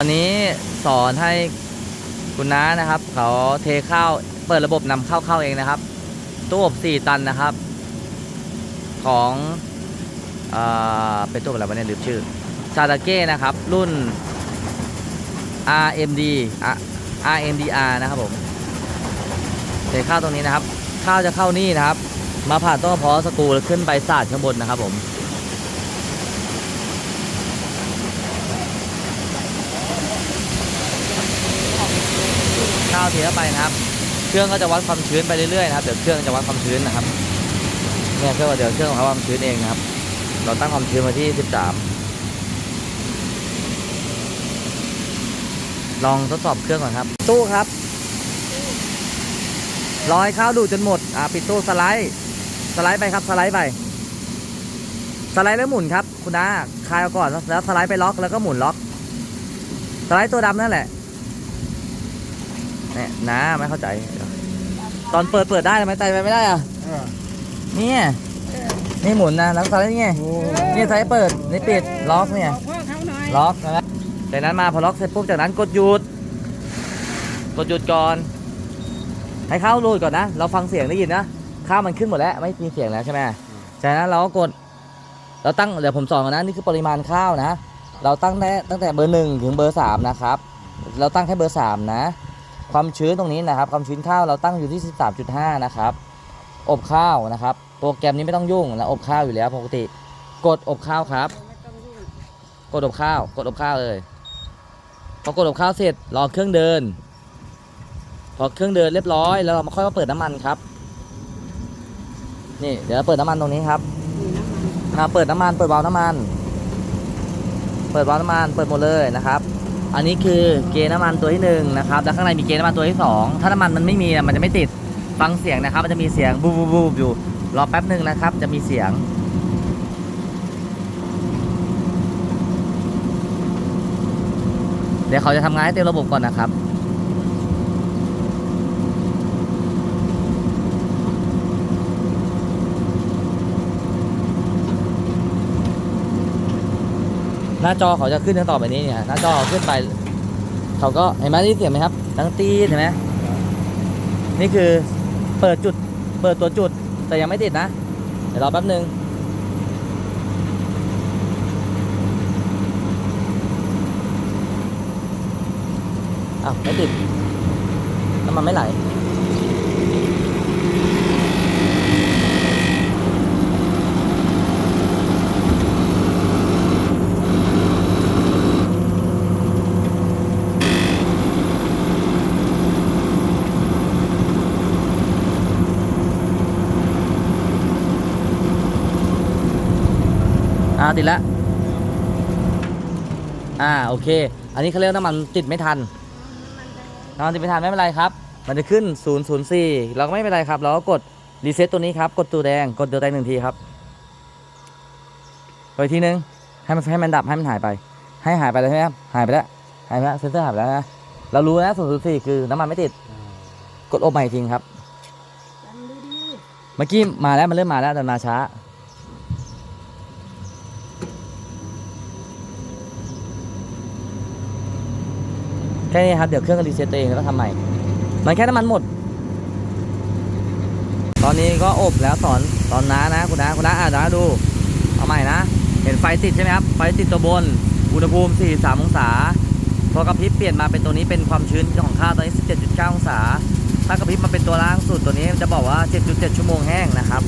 วันนี้สอนให้คุณน้านะครับ เขาเทข้าวเปิดระบบนำเข้าเข้าเองนะครับ ตู้อบ4ตันนะครับ ของเอ่อเป็นตู้อะไรวะเนี่ยลืมชื่อชาตาเก้นะครับ รุ่น RMD RMDR นะครับผมเทข้าวตรงนี้นะครับ ข้าวจะเข้านี่นะครับ มาผ่านต้นกระเพาะสกูแล้วขึ้นไปสาดข้างบนนะครับผม ข้าว เทเข้าไปนะครับ เครื่องก็จะวัดความชื้นไปเรื่อยๆนะครับ เดี๋ยวเครื่องจะวัดความชื้นนะครับ เนี่ยเครื่องเดี๋ยวเครื่องวัดความชื้นเองนะครับ เราตั้งความชื้นมาที่ 13 ลองทดสอบเครื่องก่อนครับ ตู้ครับร้อยข้าวดูจนหมด อ่าปิดตู้สไลด์ สไลด์ไปครับ สไลด์ไป สไลด์แล้วหมุนครับ คุณน้าคลายเอาก่อนแล้วสไลด์ไปล็อกแล้วก็หมุนล็อก สไลด์ตัวดำนั่นแหละ เนี่ยน้าไม่เข้าใจ ตอนเปิดเปิดได้ทำไมไต่ไปไม่ได้อะเนี่ยนี่หมุนนะแล้วสไลด์นี่ไงนี่สไลด์เปิดนี่ปิดล็อกเนี่ยพ่อเขาหน่อยล็อกนะจากนั้นมาพอล็อกเสร็จปุ๊บจากนั้นกดหยุด กดหยุดก่อน ให้เข้ารูดก่อนนะ เราฟังเสียงได้ยินนะข้าวมันขึ้นหมดแล้วไม่มีเสียงแล้วใช่ไหมจากนั้นเราก็กด เราตั้งเดี๋ยวผมสอนก่อนนะนี่คือปริมาณข้าวนะ เราตั้งแต่ตั้งแต่เบอร์หนึ่งถึงเบอร์สามนะครับ เราตั้งแค่เบอร์สามนะ ความชื้นตรงนี้นะครับ ความชื้นข้าวเราตั้งอยู่ที่ 13.5 นะครับ อบข้าวนะครับ โปรแกรมนี้ไม่ต้องยุ่งนะอบข้าวอยู่แล้วปกติ กดอบข้าวครับ กดอบข้าว กดอบข้าวเลยพอกดอบข้าวเสร็จรอเครื่องเดิน พอเครื่องเดินเรียบร้อย แล้วเรามาค่อยมาเปิดน้ำมันครับ นี่เดี๋ยวเปิดน้ำมันตรงนี้ครับมาเปิดน้ำมันเปิดวาล์วน้ำมัน เปิดวาล์วน้ำมันเปิดหมดเลยนะครับ อันนี้คือเกณฑ์น้ำมันตัวที่หนึ่งนะครับแล้วข้างในมีเกณฑ์น้ำมันตัวที่สองถ้าน้ำมันมันไม่มีอะมันจะไม่ติดฟังเสียงนะครับ มันจะมีเสียงบูบบูบบูบอยู่รอแป๊บหนึ่งนะครับ จะมีเสียง เดี๋ยวเขาจะทำงานให้เต็มระบบก่อนนะครับ หน้าจอเขาจะขึ้นต่อไปนี้เนี่ยหน้าจอเขาขึ้นไป เขาก็เห็นไหมนี่เสียงไหมครับดังตีเห็นไหมนี่คือเปิดจุดเปิดตัวจุดแต่ยังไม่ติดนะ เดี๋ยวรอแป๊บหนึ่งอ้าวไม่ติดน้ำมันไม่ไหลาติดแล้วอ่าโอเค อันนี้เขาเรียกน้ำมันติดไม่ทันน้ำมันติดไม่ทันไม่เป็นไรครับ มันจะขึ้น 004 เราก็ไม่เป็นไรครับเราก็กดรีเซ็ตตัวนี้ครับ กดตัวแดงกดตัวแดงหนึ่งทีครับกดอีกทีนึงให้มันให้มันดับให้มันหายไป ให้หายไปเลยใช่ไหมครับหายไปแล้วหายไปแล้วเซนเซอร์หายไปแล้วนะเรารู้นะ004 คือน้ำมันไม่ติด กดอบใหม่อีกทีครับเมื่อกี้มาแล้วมันเริ่มมาแล้วแต่มาช้า ค่นี้ครับเดี๋ยวเครื่องก็รีเซ็ตตัวเองแล้วก็ทำใหม่ มันแค่น้ำมันหมด ตอนนี้ก็อบแล้วสอนตอนน้านะคุณน้าคุณน้าอ่านนะดู เอาใหม่นะ เห็นไฟติดใช่ไหมครับ ไฟติดตัวบน อุณหภูมิ 43 องศา พอกระพริบเปลี่ยนมาเป็นตัวนี้เป็นความชื้นของข้าวตอนนี้ 17.9 องศา ถ้ากระพริบมาเป็นตัวล่างสุดตัวนี้จะบอกว่า 7.7 ชั่วโมงแห้งนะครับ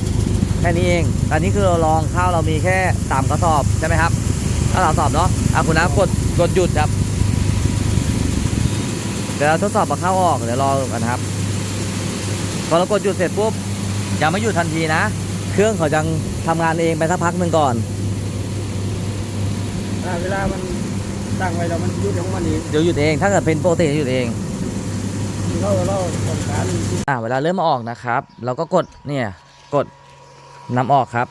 แค่นี้เองอันนี้คือเราลองข้าวเรามีแค่สามกระสอบใช่ไหมครับถ้าสามกระสอบเนาะอะคุณน้ากดกดหยุดครับ ดี๋ยวเราทดสอบเอาเข้าออกเดี๋ยวรอกันครับ พอเรากดหยุดเสร็จปุ๊บยังไม่หยุดทันทีนะ เครื่องเขายังทำงานเองไปสักพักหนึ่งก่อนอ่าเวลามันตั้งไว้แล้วมันยุดของมันเองเดี๋ยวหยุดเองถ้าเกิดเป็นปกติจะหยุดเองเราเราต้องการที่อ่าเวลาเริ่มมาออกนะครับ เราก็กดเนี่ยกดนำออกครับ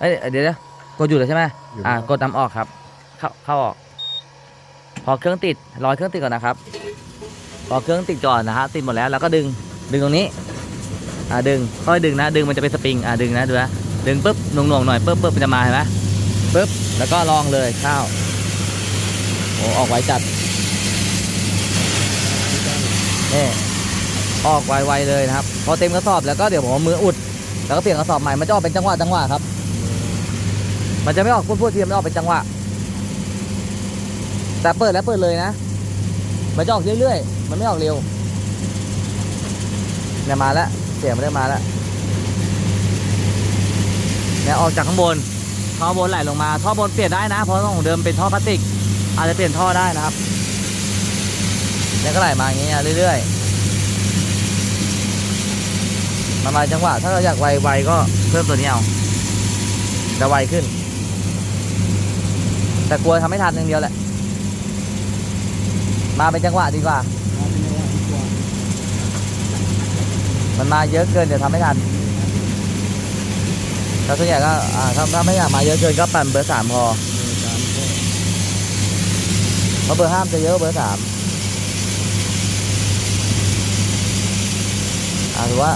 เอ้ยเดี๋ยวเดี๋ยวกดหยุดเลยใช่ไหมอ่ากดนำออกครับ เข้าเข้าออกพ อเครื่องติดรอเครื่องติดก่อนนะครับพอเครื่องติดก่อนนะฮะติดหมดแล้วเราก็ดึงดึงตรงนี้อ่าดึงค่อยดึงนะ ดึงมันจะเป็นสปริงอ่าดึงนะดูนะดึงปุ๊บหน่วงๆหน่อยปุ๊บปุ๊บมันจะมาเห็นไหมปุ๊บแล้วก็ลองเลยเข้าโอออกไวจัดนี่ออกไวๆเลยนะครับ พอเต็มกระสอบแล้วก็เดี๋ยวผมเอามืออุด แล้วก็เปลี่ยนกระสอบใหม่มันจะออกเป็นจังหวะจังหวะครับ มันจะไม่ออกพูดๆทีมันออกเป็นจังหวะ แต่เปิดแล้วเปิดเลยนะ มันจะออกเรื่อยๆ มันไม่ออกเร็วเนี่ยมาแล้วเสียงมันได้มาแล้วเนี่ยออกจากข้างบน ท่อบนไหลลงมา ท่อบนเปลี่ยนได้นะ เพราะของเดิมเป็นท่อพลาสติก อาจจะเปลี่ยนท่อได้นะครับเนี่ยก็ไหลมาอย่างเงี้ยเรื่อยๆมามาจังหวะถ้าเราอยากไวๆก็เพิ่มตัวนี้เอาจะไวขึ้น แต่กลัวทำไม่ทันอย่างเดียวแหละ มาเป็นจังหวะดีกว่ามาเป็นจังหวะดีกว่า มันมาเยอะเกินเดี๋ยวทำไม่ทันแล้วส่วนใหญ่ก็อ่าถ้าถ้าไม่อยากมาเยอะเกินก็ปั่นเบอร์สามพอเออตามก็เพราะเบอร์ห้ามจะเยอะเบอร์สามอ่าถือว่า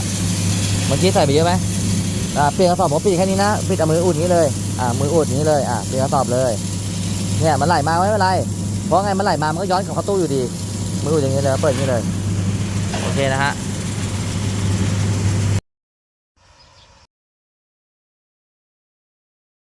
เมื่อกี้ใส่ไปเยอะไหมอ่าเปลี่ยนกระสอบผมปิดแค่นี้นะปิดเอามืออุดนี้เลยอ่ามืออุดนี้เลยอ่าเปลี่ยนกระสอบเลยเนี่ยมันไหลมาไม่เป็นไร เพราะไงมันไหลมามันก็ย้อนกลับเข้าตู้อยู่ดีมืออุดอย่างนี้เลยเปิดอย่างนี้เลย โอเคนะฮะ